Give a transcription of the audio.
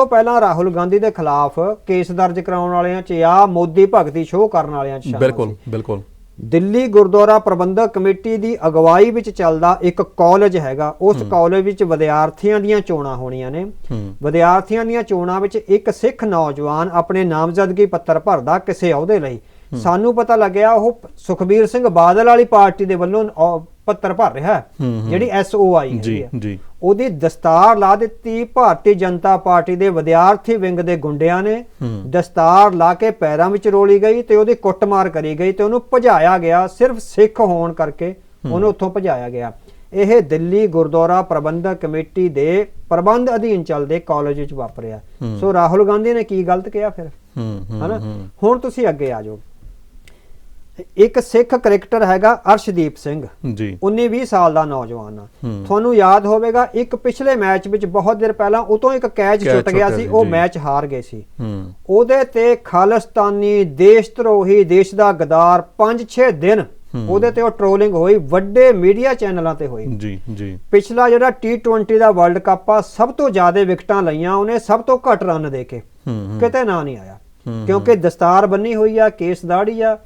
ਤੋਂ ਪਹਿਲਾਂ ਰਾਹੁਲ ਗਾਂਧੀ ਦੇ ਖਿਲਾਫ ਕੇਸ ਦਰਜ ਕਰਾਉਣ ਵਾਲਿਆਂ 'ਚ ਆ ਮੋਦੀ ਭਗਤੀ ਸ਼ੋਅ ਕਰਨ ਵਾਲਿਆਂ 'ਚ ਸ਼ਾਮਲ ਬਿਲਕੁਲ। ਬਿਲਕੁਲ। ਦਿੱਲੀ ਗੁਰਦੁਆਰਾ ਪ੍ਰਬੰਧਕ ਕਮੇਟੀ ਦੀ ਅਗਵਾਈ ਵਿੱਚ ਚੱਲਦਾ ਇੱਕ ਕਾਲਜ ਹੈਗਾ। ਉਸ ਕਾਲਜ ਵਿੱਚ ਵਿਦਿਆਰਥੀਆਂ ਦੀਆਂ ਚੋਣਾਂ ਹੋਣੀਆਂ ਨੇ। ਵਿਦਿਆਰਥੀਆਂ ਦੀਆਂ ਚੋਣਾਂ ਵਿੱਚ ਇੱਕ ਸਿੱਖ ਨੌਜਵਾਨ ਆਪਣੇ ਨਾਮਜ਼ਦਗੀ ਪੱਤਰ ਭਰਦਾ ਕਿਸੇ ਅਹੁਦੇ ਲਈ। ਸਾਨੂੰ ਪਤਾ ਲੱਗਿਆ ਉਹ ਸੁਖਬੀਰ ਸਿੰਘ ਬਾਦਲ ਵਾਲੀ ਪਾਰਟੀ ਦੇ ਵੱਲੋਂ ਪੱਤਰ ਭਰ ਰਿਹਾ ਹੈ। ਜਿਹੜੀ ਐਸਓਆਈ ਜੀ ਹੈ ਜੀ। ਉਹਦੀ ਦਸਤਾਰ ਲਾ ਦਿੱਤੀ ਭਾਰਤੀ ਜਨਤਾ ਪਾਰਟੀ ਦੇ ਵਿਦਿਆਰਥੀ ਵਿੰਗ ਦੇ ਗੁੰਡਿਆਂ ਨੇ। ਦਸਤਾਰ ਲਾ ਕੇ ਪੈਰਾਂ ਵਿੱਚ ਰੋਲੀ ਗਈ ਤੇ ਉਹਦੀ ਕੁੱਟਮਾਰ ਕਰੀ ਗਈ ਤੇ ਉਹਨੂੰ ਭਜਾਇਆ ਗਿਆ ਸਿਰਫ ਸਿੱਖ ਹੋਣ ਕਰਕੇ ਉਹਨੂੰ ਉੱਥੋਂ ਭਜਾਇਆ ਗਿਆ। ਇਹ ਦਿੱਲੀ ਗੁਰਦੁਆਰਾ ਪ੍ਰਬੰਧਕ ਕਮੇਟੀ ਦੇ ਪ੍ਰਬੰਧ ਅਧੀਨ ਚੱਲਦੇ ਕਾਲਜ ਵਿੱਚ ਵਾਪਰਿਆ। ਸੋ ਰਾਹੁਲ ਗਾਂਧੀ ਨੇ ਕੀ ਗਲਤ ਕਿਹਾ ਫਿਰ? ਹਨਾ? ਹੁਣ ਤੁਸੀਂ ਅੱਗੇ ਆ ਜਾਓ। ਇੱਕ ਸਿੱਖ ਕ੍ਰਿਕਟਰ ਹੈਗਾ ਅਰਸ਼ਦੀਪ ਸਿੰਘ। ਜੀ। 19-20 ਸਾਲ ਦਾ ਨੌਜਵਾਨ ਆ। ਤੁਹਾਨੂੰ ਯਾਦ ਹੋਵੇਗਾ ਇੱਕ ਪਿਛਲੇ ਮੈਚ ਵਿੱਚ ਬਹੁਤ ਦੇਰ ਪਹਿਲਾਂ ਉਤੋਂ ਇੱਕ ਕੈਚ ਛੁੱਟ ਗਿਆ ਸੀ ਉਹ। ਮੈਚ ਹਾਰ ਗਏ ਸੀ। ਉਹਦੇ ਤੇ ਖਾਲਿਸਤਾਨੀ ਦੇਸ਼ ਧਰੋਹੀ ਦੇਸ਼ ਦਾ ਗਦਾਰ 5-6 ਦਿਨ। ਉਹਦੇ ਤੇ ਉਹ ਟ੍ਰੋਲਿੰਗ ਹੋਈ ਵੱਡੇ ਮੀਡੀਆ ਚੈਨਲਾਂ ਤੇ ਹੋਈ। ਜੀ ਜੀ। ਪਿਛਲਾ ਜਿਹੜਾ T20 ਦਾ ਵਰਲਡ ਕੱਪ ਆ ਸਭ ਤੋਂ ਜ਼ਿਆਦਾ ਵਿਕਟਾਂ ਲਈਆਂ ਉਹਨੇ ਸਭ ਤੋਂ ਘੱਟ ਰਨ ਦੇ ਕੇ। ਕਿਤੇ ਨਾ ਨਹੀਂ ਆਇਆ। ਕਿਉਂਕਿ ਦਸਤਾਰ ਬੰਨੀ ਹੋਈ ਆ ਕੇਸ ਦਾੜੀ ਆ।